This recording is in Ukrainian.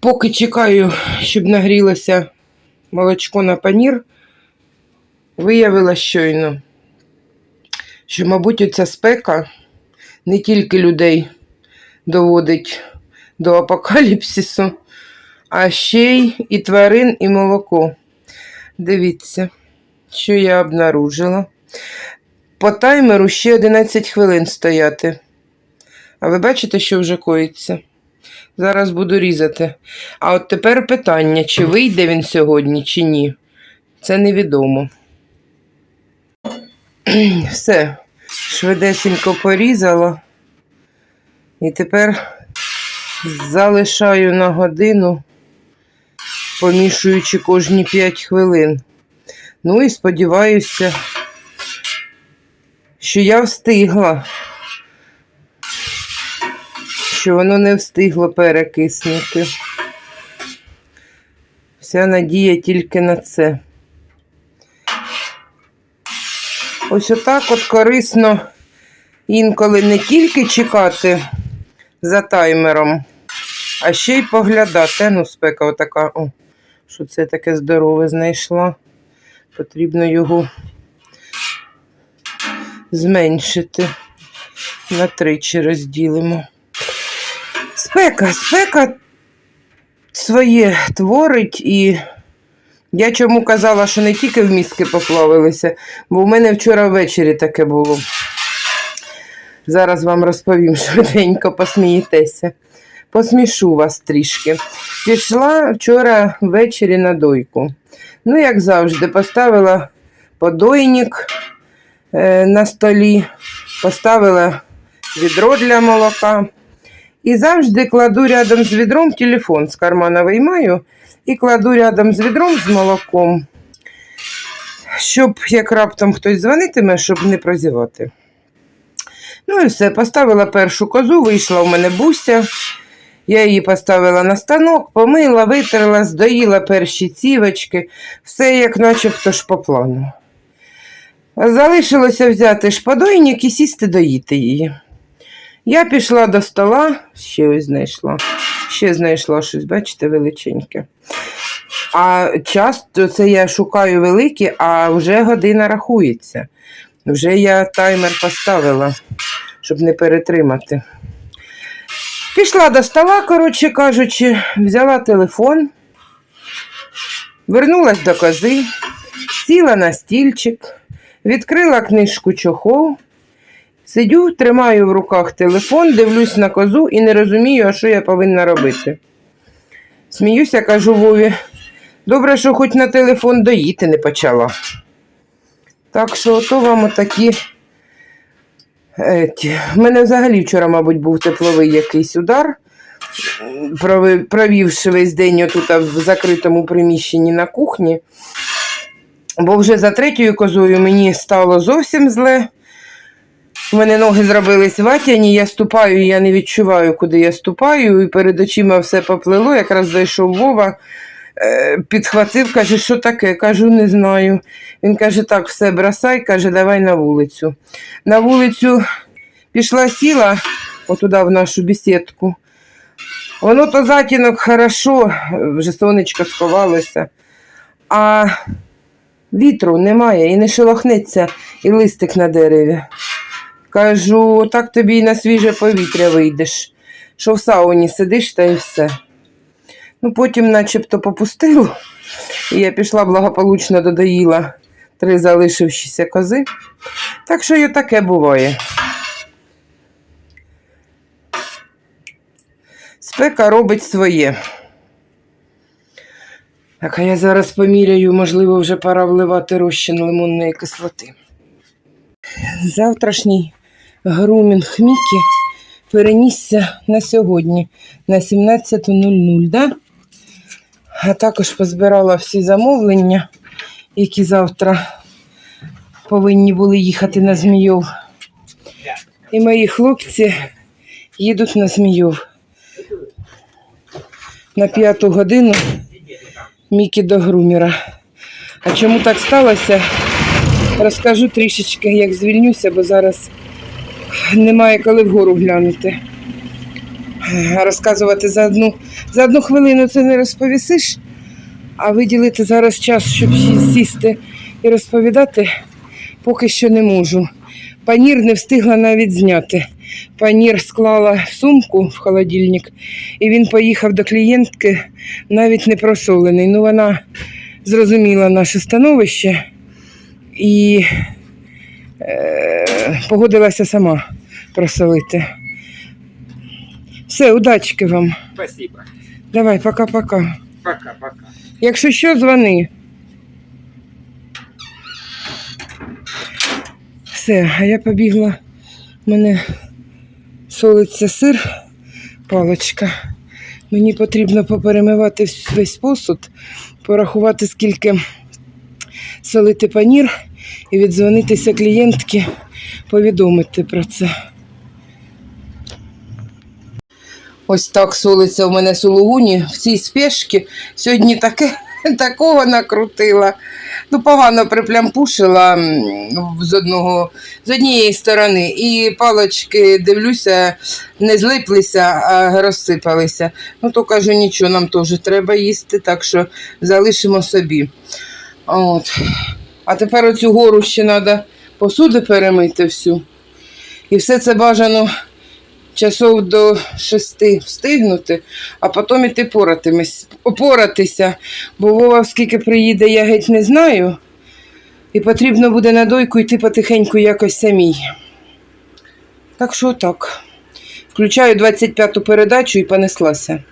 Поки чекаю, щоб нагрілося молочко на панір, виявила щойно, що, мабуть, оця спека не тільки людей доводить до апокаліпсису, а ще й і тварин, і молоко. Дивіться, що я обнаружила. По таймеру ще 11 хвилин стояти. А ви бачите, що вже коїться? Зараз буду різати. А от тепер питання, чи вийде він сьогодні, чи ні. Це невідомо. Все, швидесенько порізала. І тепер залишаю на годину, помішуючи кожні 5 хвилин. Ну і сподіваюся, що я встигла що воно не встигло перекиснути. Вся надія тільки на це. Ось отак от корисно інколи не тільки чекати за таймером, а ще й поглядати. Ну, спека отака, о, що це таке здорове знайшла. Потрібно його зменшити. На тричі розділимо. Спека, спека своє творить, і я чому казала, що не тільки в мізки поплавилися, бо в мене вчора ввечері таке було. Зараз вам розповім швиденько, посмієтеся. Посмішу вас трішки. Пішла вчора ввечері на дойку. Ну, як завжди, поставила подойник е, на столі, поставила відро для молока. І завжди кладу рядом з відром телефон з кармана виймаю і кладу рядом з відром з молоком, щоб як раптом хтось дзвонитиме, щоб не прозівати. Ну і все, поставила першу козу, вийшла у мене буся. Я її поставила на станок, помила, витерла, здоїла перші цівочки, все як начебто ж по плану. Залишилося взяти шпадойник і сісти доїти її. Я пішла до стола, ще ось знайшла. Ще знайшла щось, бачите, величеньке. А часто це я шукаю великі, а вже година рахується. Вже я таймер поставила, щоб не перетримати. Пішла до стола, коротше кажучи, взяла телефон, вернулась до кози, сіла на стільчик, відкрила книжку чохол. Сидю, тримаю в руках телефон, дивлюсь на козу і не розумію, а що я повинна робити. Сміюся, кажу Вові, добре, що хоч на телефон доїти не почала. Так що, ото вам отакі. У мене взагалі вчора, мабуть, був тепловий якийсь удар, провівши весь день отут в закритому приміщенні на кухні. Бо вже за третьою козою мені стало зовсім зле. У мене ноги зробились ватяні, я ступаю, я не відчуваю, куди я ступаю, і перед очима все поплило. Якраз зайшов Вова, підхватив, каже, що таке? Кажу, не знаю. Він каже, так, все, бросай, каже, давай на вулицю. На вулицю пішла сіла отуда в нашу бесідку. Воно то затінок хорошо, вже сонечко сховалося, а вітру немає і не шелохнеться, і листик на дереві. Кажу, так тобі й на свіже повітря вийдеш, що в сауні сидиш та й все. Ну, потім начебто попустило, і я пішла благополучно додоїла три залишившіся кози. Так що і таке буває. Спека робить своє. Так, а я зараз поміряю, можливо, вже пора вливати розчин лимонної кислоти. Завтрашній грумінг Мікі перенісся на сьогодні на 17.00, да? А також позбирала всі замовлення, які завтра повинні були їхати на Змійов. І мої хлопці їдуть на Змійов. на п'яту годину Мікі до грумера. А чому так сталося? Розкажу трішечки, як звільнюся, бо зараз немає коли вгору глянути. Розказувати за одну, за одну хвилину це не розповісиш, а виділити зараз час, щоб сісти і розповідати, поки що не можу. Панір не встигла навіть зняти. Панір склала сумку в холодильник, і він поїхав до клієнтки навіть не просолений. Ну, вона зрозуміла наше становище і е, погодилася сама просолити. Все, удачки вам. Спасибо. Давай, пока-пока. Пока-пока. Якщо що, дзвони. Все, а я побігла. У мене солиться сир, паличка. Мені потрібно поперемивати весь посуд, порахувати, скільки солити панір, і віддзвонитися клієнтки, повідомити про це. Ось так солиться у мене сулугуні в цій спешці. Сьогодні таке, такого накрутила. Ну, погано приплямпушила з, одного, з однієї сторони. І палочки, дивлюся, не злиплися, а розсипалися. Ну, то кажу, нічого, нам теж треба їсти, так що залишимо собі. От. А тепер оцю гору ще треба посуди перемити всю. І все це бажано часов до шести встигнути, а потім іти поратимось, поратися. Бо Вова, скільки приїде, я геть не знаю. І потрібно буде на дойку йти потихеньку якось самій. Так що так. Включаю 25-ту передачу і понеслася.